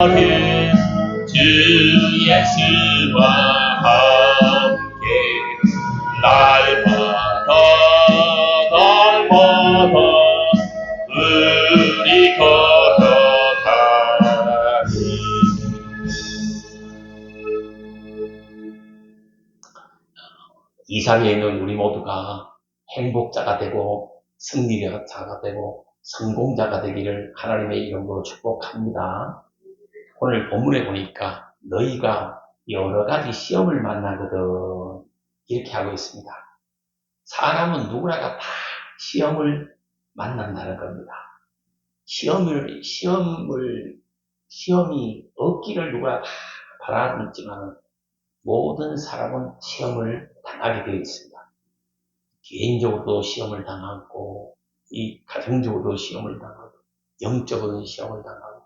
주 예수와 함께 날마다 날마다 우리 걸어가니 이 자리에 있는 우리 모두가 행복자가 되고 승리자가 되고 성공자가 되기를 하나님의 이름으로 축복합니다. 오늘 본문에 보니까 너희가 여러 가지 시험을 만나거든 이렇게 하고 있습니다. 사람은 누구나가 다 시험을 만난다는 겁니다. 시험을 시험을 시험이 없기를 누구나 다 바라지만 모든 사람은 시험을 당하게 되어 있습니다. 개인적으로도 시험을 당하고 이 가정적으로도 시험을 당하고 영적으로도 시험을 당하고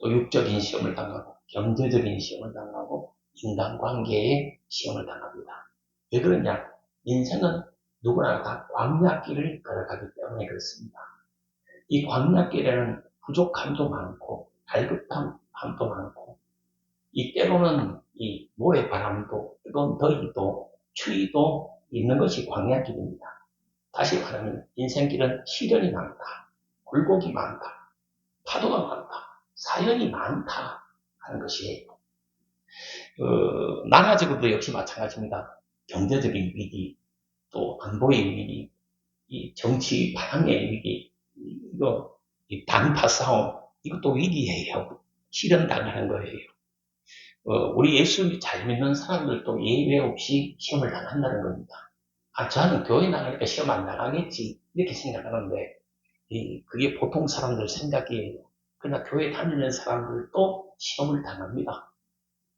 또 육적인 시험을 당하고 경제적인 시험을 당하고 인간관계에 시험을 당합니다. 왜 그러냐? 인생은 누구나 다 광약길을 걸어가기 때문에 그렇습니다. 이 광약길에는 부족함도 많고 갈급함도 많고 이 때로는 이 모래 바람도 뜨거운 더위도 추위도 있는 것이 광약길입니다. 다시 말하면 인생길은 시련이 많다, 굴곡이 많다, 파도가 많다, 사연이 많다 하는 것이에요. 어, 나라적으로도 역시 마찬가지입니다. 경제적인 위기, 또 안보의 위기, 이 정치 반항의 위기, 이거 이 단파 싸움, 이것도 위기예요. 실현 당하는 거예요. 어, 우리 예수 잘 믿는 사람들도 예외 없이 시험을 당한다는 겁니다. 아, 저는 교회 나가니까 시험 안 당하겠지. 이렇게 생각하는데, 이, 그게 보통 사람들 생각이에요. 그러나 교회 다니는 사람들도 시험을 당합니다.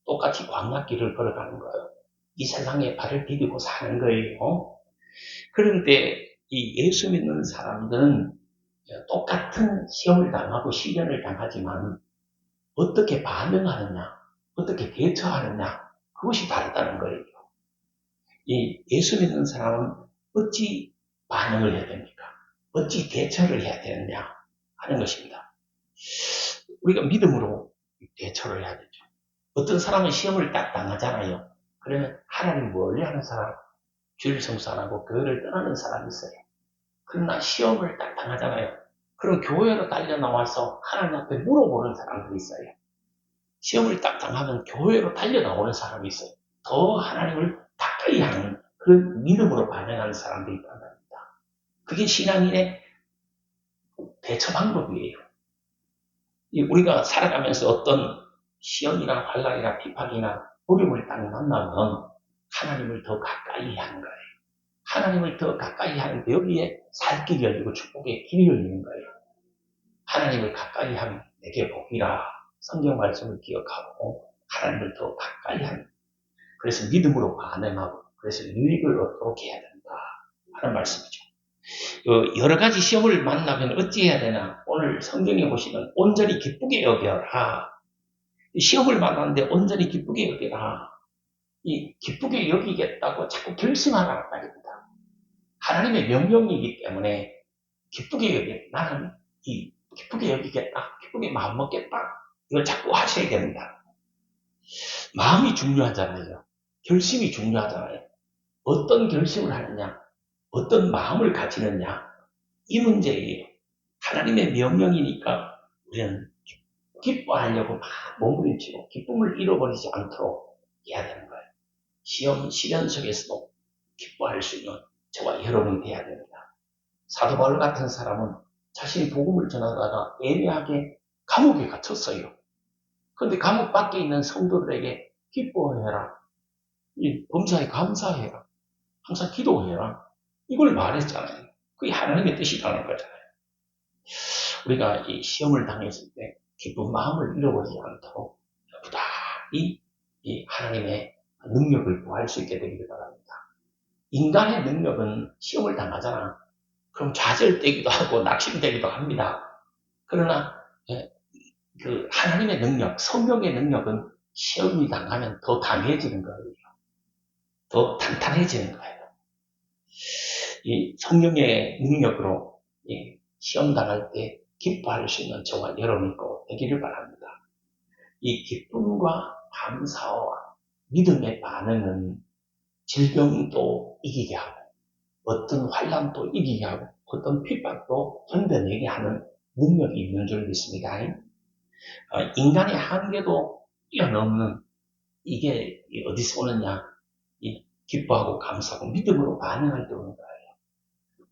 똑같이 광학길을 걸어가는 거예요. 이 세상에 발을 디디고 사는 거예요. 그런데 이 예수 믿는 사람들은 똑같은 시험을 당하고 시련을 당하지만 어떻게 반응하느냐, 어떻게 대처하느냐, 그것이 다르다는 거예요. 이 예수 믿는 사람은 어찌 반응을 해야 됩니까? 어찌 대처를 해야 되느냐 하는 것입니다. 우리가 믿음으로 대처를 해야 되죠. 어떤 사람은 시험을 딱 당하잖아요. 그러면 하나님 멀리 하는 사람, 주일 성사하고 교회를 떠나는 사람이 있어요. 그러나 시험을 딱 당하잖아요. 그럼 교회로 달려 나와서 하나님 앞에 물어보는 사람들이 있어요. 시험을 딱 당하면 교회로 달려 나오는 사람이 있어요. 더 하나님을 가까이 하는 그런 믿음으로 반응하는 사람들이 있단 말입니다. 그게 신앙인의 대처 방법이에요. 우리가 살아가면서 어떤 시험이나 환란이나 비판이나 어려움을 딱 만나면 하나님을 더 가까이 하는 거예요. 하나님을 더 가까이 하는데 여기에 살 길이 열리고 축복의 길이 열리는 거예요. 하나님을 가까이 하면 내게 복이라 성경 말씀을 기억하고 하나님을 더 가까이 하는 그래서 믿음으로 반응하고 그래서 유익을 얻도록 해야 된다 하는 말씀이죠. 어, 여러 가지 시험을 만나면 어찌해야 되나? 오늘 성경에 보시면 온전히 기쁘게 여겨라. 시험을 만났는데 온전히 기쁘게 여겨라. 이 기쁘게 여기겠다고 자꾸 결심하라는 말입니다. 하나님의 명령이기 때문에 기쁘게 여기 나는 이 기쁘게 여기겠다, 기쁘게 마음 먹겠다. 이걸 자꾸 하셔야 됩니다. 마음이 중요하잖아요. 결심이 중요하잖아요. 어떤 결심을 하느냐, 어떤 마음을 가지느냐, 이 문제예요. 하나님의 명령이니까 우리는 기뻐하려고 막 몸부림치고 기쁨을 잃어버리지 않도록 해야 되는 거예요. 시험, 시련 속에서도 기뻐할 수 있는 저와 여러분이 돼야 됩니다. 사도 바울 같은 사람은 자신이 복음을 전하다가 애매하게 감옥에 갇혔어요. 그런데 감옥 밖에 있는 성도들에게 기뻐해라. 이 범사에 감사해라. 항상 기도해라. 이걸 말했잖아요. 그게 하나님의 뜻이라는 거잖아요. 우리가 이 시험을 당했을 때 기쁜 마음을 잃어버리지 않도록 부단히 이 하나님의 능력을 구할 수 있게 되기를 바랍니다. 인간의 능력은 시험을 당하잖아. 그럼 좌절되기도 하고 낙심되기도 합니다. 그러나 예, 그 하나님의 능력, 성령의 능력은 시험이 당하면 더 강해지는 거예요. 더 탄탄해지는 거예요. 이 성령의 능력으로 시험 당할 때 기뻐할 수 있는 저와 여러분이 꼭 되기를 바랍니다. 이 기쁨과 감사와 믿음의 반응은 질병도 이기게 하고 어떤 환란도 이기게 하고 어떤 핍박도 견뎌내게 하는 능력이 있는 줄 믿습니다. 어, 인간의 한계도 뛰어넘는 이게 어디서 오느냐? 이 기뻐하고 감사하고 믿음으로 반응할 때 오는 거예요.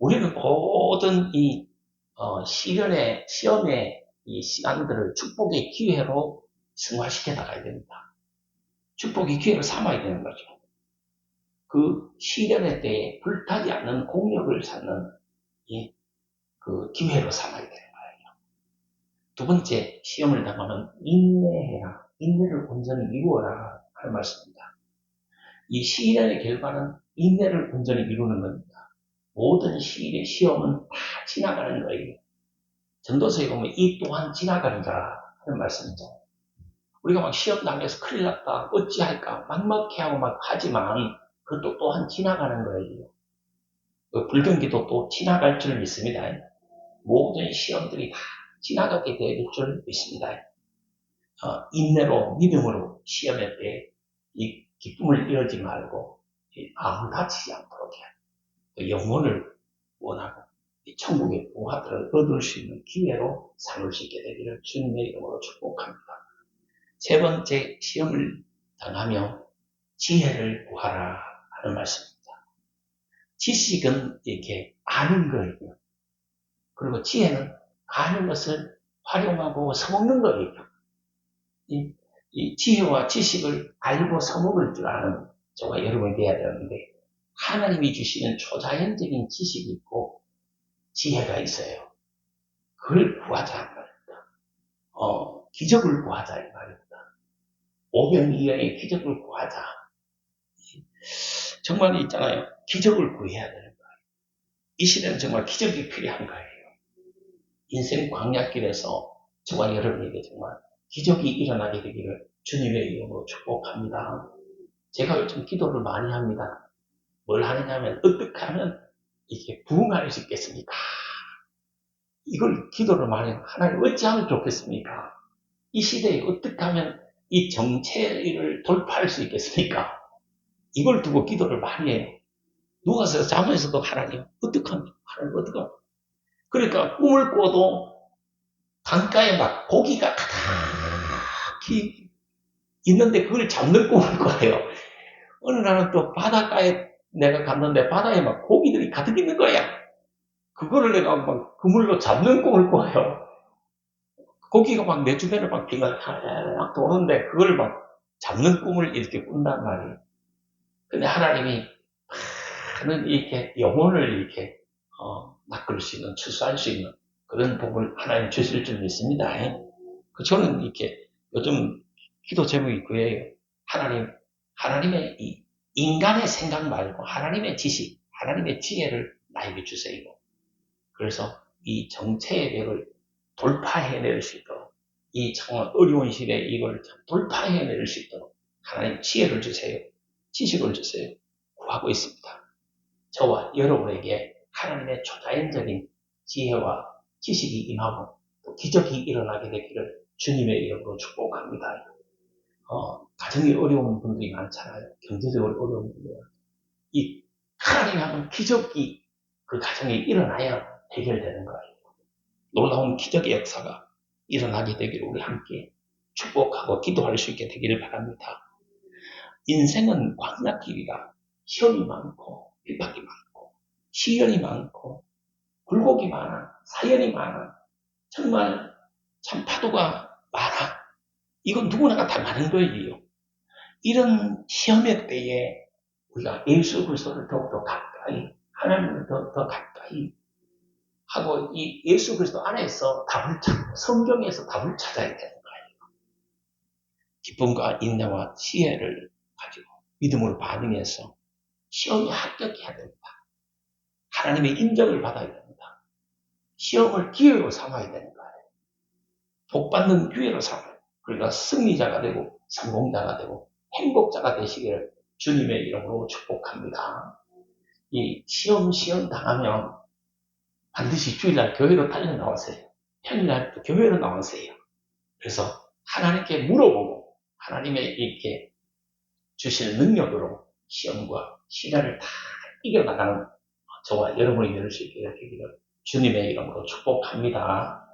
우리는 모든 이 어, 시련의 시험의 이 시간들을 축복의 기회로 승화시켜 나가야 됩니다. 축복의 기회를 삼아야 되는 거죠. 그 시련의 때에 불타지 않는 공력을 찾는 이, 그 기회로 삼아야 되는 거예요. 두 번째, 시험을 당하면 인내해라. 인내를 온전히 이루어라. 하는 말씀입니다. 이 시련의 결과는 인내를 온전히 이루는 겁니다. 모든 시의 시험은 다 지나가는 거예요. 전도서에 보면 이 또한 지나가리라 하는 말씀이죠. 우리가 막 시험 당해서 큰일 났다, 어찌할까, 막막해하고 막 하지만 그것도 또한 지나가는 거예요. 그 불경기도 또 지나갈 줄 믿습니다. 모든 시험들이 다 지나가게 될 줄 믿습니다. 어, 인내로, 믿음으로 시험의 때이 기쁨을 잃지 말고 아무 다치지 않도록 해. 그 영혼을 원하고 천국의 보화들을 얻을 수 있는 기회로 삼을 수 있게 되기를 주님의 이름으로 축복합니다. 세 번째 시험을 당하며 지혜를 구하라 하는 말씀입니다. 지식은 이렇게 아는 거예요. 그리고 지혜는 아는 것을 활용하고 써먹는 거예요. 이, 이 지혜와 지식을 알고 써먹을 줄 아는 저와 여러분이 돼야 되는데 하나님이 주시는 초자연적인 지식이 있고 지혜가 있어요. 그걸 구하자 이 말입니다. 어, 기적을 구하자 이 말입니다. 오병이어의 기적을 구하자. 정말 있잖아요. 기적을 구해야 되는 거예요. 이 시대는 정말 기적이 필요한 거예요. 인생 광약길에서 저와 여러분에게 정말 기적이 일어나게 되기를 주님의 이름으로 축복합니다. 제가 요즘 기도를 많이 합니다. 뭘 하느냐면 어떻게 하면 이게 부흥할 수 있겠습니까? 이걸 기도를 많이 하나님 어찌하면 좋겠습니까? 이 시대에 어떻게 하면 이 정체를 돌파할 수 있겠습니까? 이걸 두고 기도를 많이 해요. 누가서 잠에서도 하나님 하면 하나님 하면 그러니까 꿈을 꿔도 강가에 막 고기가 가득히 있는데 그걸 잡는 꿈을 꿔요. 어느 날은 또 바닷가에 내가 갔는데 바다에 막 고기들이 가득 있는 거야. 그거를 내가 막 그물로 잡는 꿈을 꿔요. 고기가 막 내 주변을 막 비가 탁 도는데 그걸 막 잡는 꿈을 이렇게 꾼단 말이에요. 근데 하나님이 많은 이렇게 영혼을 이렇게 어, 낚을 수 있는, 출소할 수 있는 그런 복을 하나님 주실 줄 믿습니다. 그 저는 이렇게 요즘 기도 제목이 그예요. 하나님, 하나님의 이 인간의 생각 말고 하나님의 지식, 하나님의 지혜를 나에게 주세요. 그래서 이 정체의 벽을 돌파해낼 수 있도록 이 정말 어려운 시대에 이걸 돌파해낼 수 있도록 하나님 지혜를 주세요. 지식을 주세요. 구하고 있습니다. 저와 여러분에게 하나님의 초자연적인 지혜와 지식이 임하고 또 기적이 일어나게 되기를 주님의 이름으로 축복합니다. 어, 가정이 어려운 분들이 많잖아요. 경제적으로 어려운 분들. 이 하나님이 하는 기적이 그 가정에 일어나야 해결되는 거예요. 놀라운 기적의 역사가 일어나게 되기를 우리 함께 축복하고 기도할 수 있게 되기를 바랍니다. 인생은 광약길이라 시험이 많고 핍박이 많고 시련이 많고 굴곡이 많아 사연이 많아 정말 참 파도가 이건 누구나가 다 많은 거예요. 이런 시험의 때에 우리가 예수 그리스도를 더욱더 가까이 하나님을 더, 더 가까이 하고 이 예수 그리스도 안에서 답을 찾고 성경에서 답을 찾아야 되는 거예요. 기쁨과 인내와 지혜를 가지고 믿음으로 반응해서 시험에 합격해야 됩니다. 하나님의 인정을 받아야 됩니다. 시험을 기회로 삼아야 되는 거예요. 복받는 기회로 삼아야 우리가 승리자가 되고 성공자가 되고 행복자가 되시기를 주님의 이름으로 축복합니다. 이 시험 시험 당하면 반드시 주일날 교회로 달려 나오세요. 평일날 또 교회로 나오세요. 그래서 하나님께 물어보고 하나님의 이렇게 주실 능력으로 시험과 시련을 다 이겨나가는 저와 여러분이 될 수 있게 되기를 주님의 이름으로 축복합니다.